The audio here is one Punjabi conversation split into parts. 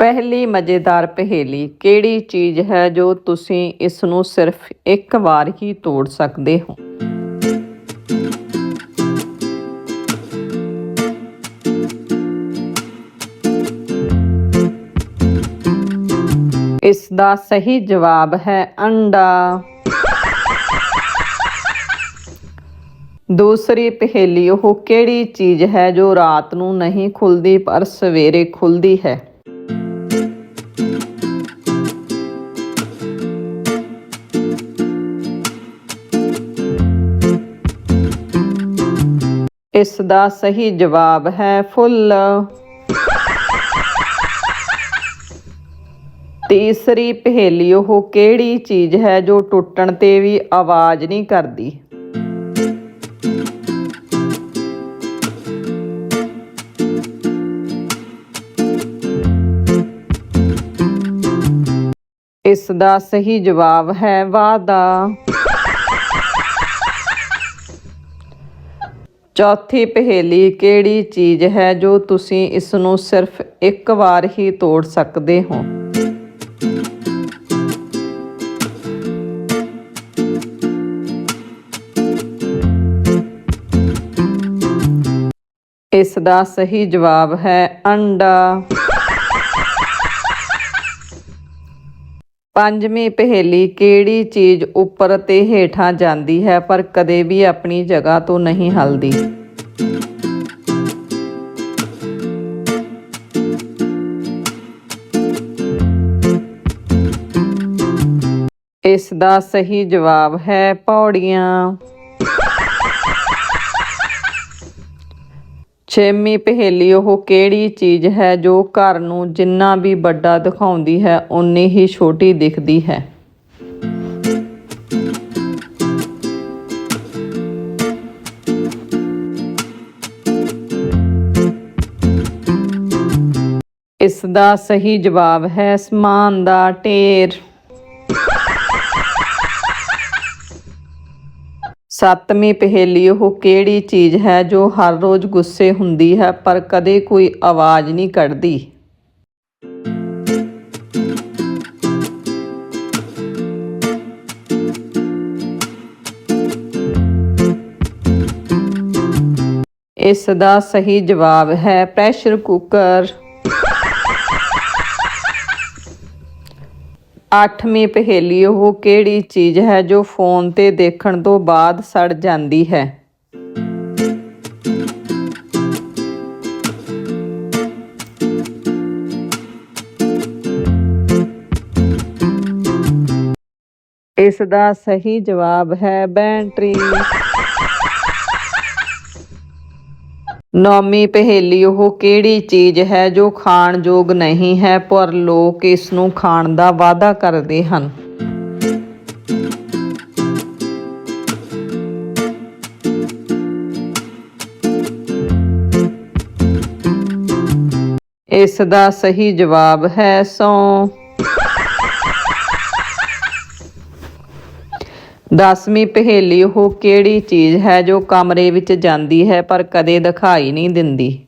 ਪਹਿਲੀ ਮਜ਼ੇਦਾਰ ਪਹੇਲੀ ਕਿਹੜੀ ਚੀਜ਼ ਹੈ ਜੋ ਤੁਸੀਂ ਇਸ ਨੂੰ ਸਿਰਫ ਇੱਕ ਵਾਰ ਹੀ ਤੋੜ ਸਕਦੇ ਹੋ? ਇਸ ਦਾ ਸਹੀ ਜਵਾਬ ਹੈ ਅੰਡਾ। ਦੂਸਰੀ ਪਹੇਲੀ ਉਹ ਕਿਹੜੀ ਚੀਜ਼ ਹੈ ਜੋ ਰਾਤ ਨੂੰ ਨਹੀਂ ਖੁੱਲਦੀ ਪਰ ਸਵੇਰੇ ਖੁੱਲਦੀ ਹੈ? ਇਸ ਦਾ ਸਹੀ ਜਵਾਬ ਹੈ ਫੁੱਲ। ਤੀਸਰੀ ਪਹੇਲੀ, ਉਹ ਕਿਹੜੀ ਚੀਜ਼ ਹੈ ਜੋ ਟੁੱਟਣ ਤੇ ਵੀ ਆਵਾਜ਼ ਨਹੀਂ ਕਰਦੀ? ਇਸ ਦਾ ਸਹੀ ਜਵਾਬ ਹੈ ਵਾਦਾ ਚੌਥੀ ਪਹੇਲੀ ਕਿਹੜੀ ਚੀਜ਼ ਹੈ ਜੋ ਤੁਸੀਂ ਇਸ ਨੂੰ ਸਿਰਫ ਇੱਕ ਵਾਰ ਹੀ ਤੋੜ ਸਕਦੇ ਹੋ? ਇਸ ਦਾ ਸਹੀ ਜਵਾਬ ਹੈ ਅੰਡਾ। ਪੰਜਵੀਂ ਪਹੇਲੀ ਕਿਹੜੀ ਚੀਜ਼ ਉੱਪਰ ਤੇ ਹੇਠਾਂ ਜਾਂਦੀ ਹੈ, ਪਰ ਕਦੇ ਵੀ ਆਪਣੀ ਜਗ੍ਹਾ ਤੋਂ ਨਹੀਂ ਹਲਦੀ? ਇਸ ਦਾ ਸਹੀ ਜਵਾਬ ਹੈ ਪੌੜੀਆਂ। ਛੇਵੀਂ ਪਹੇਲੀ ਉਹ ਕਿਹੜੀ ਚੀਜ਼ ਹੈ ਜੋ ਘਰ ਨੂੰ ਜਿੰਨਾ ਵੀ ਵੱਡਾ ਦਿਖਾਉਂਦੀ ਹੈ ਉਨੀ ਹੀ ਛੋਟੀ ਦਿਖਦੀ ਹੈ? ਇਸ ਦਾ ਸਹੀ ਜਵਾਬ ਹੈ ਸਮਾਨ ਦਾ ਢੇਰ। ਸੱਤਵੀਂ ਪਹੇਲੀ ਉਹ ਕਿਹੜੀ ਚੀਜ਼ ਹੈ ਜੋ ਹਰ ਰੋਜ਼ ਗੁੱਸੇ ਹੁੰਦੀ ਹੈ ਪਰ ਕਦੇ ਕੋਈ ਆਵਾਜ਼ ਨਹੀਂ ਕੱਢਦੀ? ਇਸ ਦਾ ਸਹੀ ਜਵਾਬ ਹੈ ਪ੍ਰੈਸ਼ਰ ਕੁੱਕਰ ਅੱਠਵੀਂ ਪਹੇਲੀ ਉਹ ਕਿਹੜੀ ਚੀਜ਼ ਹੈ ਜੋ ਫੋਨ ਤੇ ਦੇਖਣ ਤੋਂ ਬਾਅਦ ਸੜ ਜਾਂਦੀ ਹੈ? ਇਸ ਦਾ ਸਹੀ ਜਵਾਬ ਹੈ ਬੈਟਰੀ। ਨੌਮੀ ਪਹੇਲੀ ਉਹ ਕਿਹੜੀ ਚੀਜ਼ ਹੈ ਜੋ ਖਾਣ ਯੋਗ ਨਹੀਂ ਹੈ, ਪਰ ਲੋਕ ਇਸ ਨੂੰ ਖਾਣ ਦਾ ਵਾਅਦਾ ਕਰਦੇ ਹਨ। ਇਸ ਦਾ ਸਹੀ ਜਵਾਬ ਹੈ ਸੌ। ਦਸਵੀਂ ਪਹੇਲੀ ਉਹ ਕਿਹੜੀ ਚੀਜ਼ ਹੈ ਜੋ ਕਮਰੇ ਵਿੱਚ ਜਾਂਦੀ ਹੈ ਪਰ ਕਦੇ ਦਿਖਾਈ ਨਹੀਂ ਦਿੰਦੀ?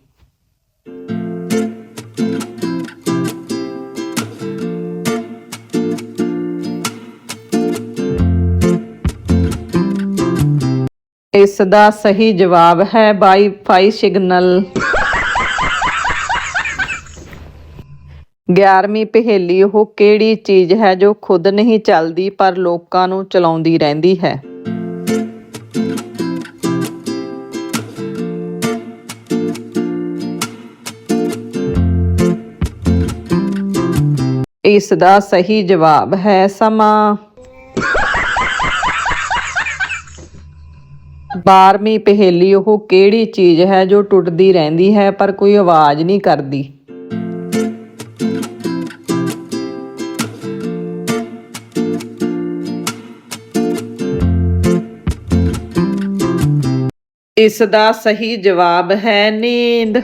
ਇਸ ਦਾ ਸਹੀ ਜਵਾਬ ਹੈ ਵਾਈਫਾਈ ਸਿਗਨਲ। 11ਵੀਂ ਪਹੇਲੀ ਉਹ ਕਿਹੜੀ ਚੀਜ਼ ਹੈ ਜੋ ਖੁਦ ਨਹੀਂ ਚੱਲਦੀ ਪਰ ਲੋਕਾਂ ਨੂੰ ਚਲਾਉਂਦੀ ਰਹਿੰਦੀ ਹੈ? ਇਸ ਦਾ ਸਹੀ ਜਵਾਬ ਹੈ ਸਮਾਂ। 12ਵੀਂ ਪਹੇਲੀ ਉਹ ਕਿਹੜੀ ਚੀਜ਼ ਹੈ ਜੋ ਟੁੱਟਦੀ ਰਹਿੰਦੀ ਹੈ ਪਰ ਕੋਈ ਆਵਾਜ਼ ਨਹੀਂ ਕਰਦੀ? ਇਸ ਦਾ ਸਹੀ ਜਵਾਬ ਹੈ ਨੀਂਦ।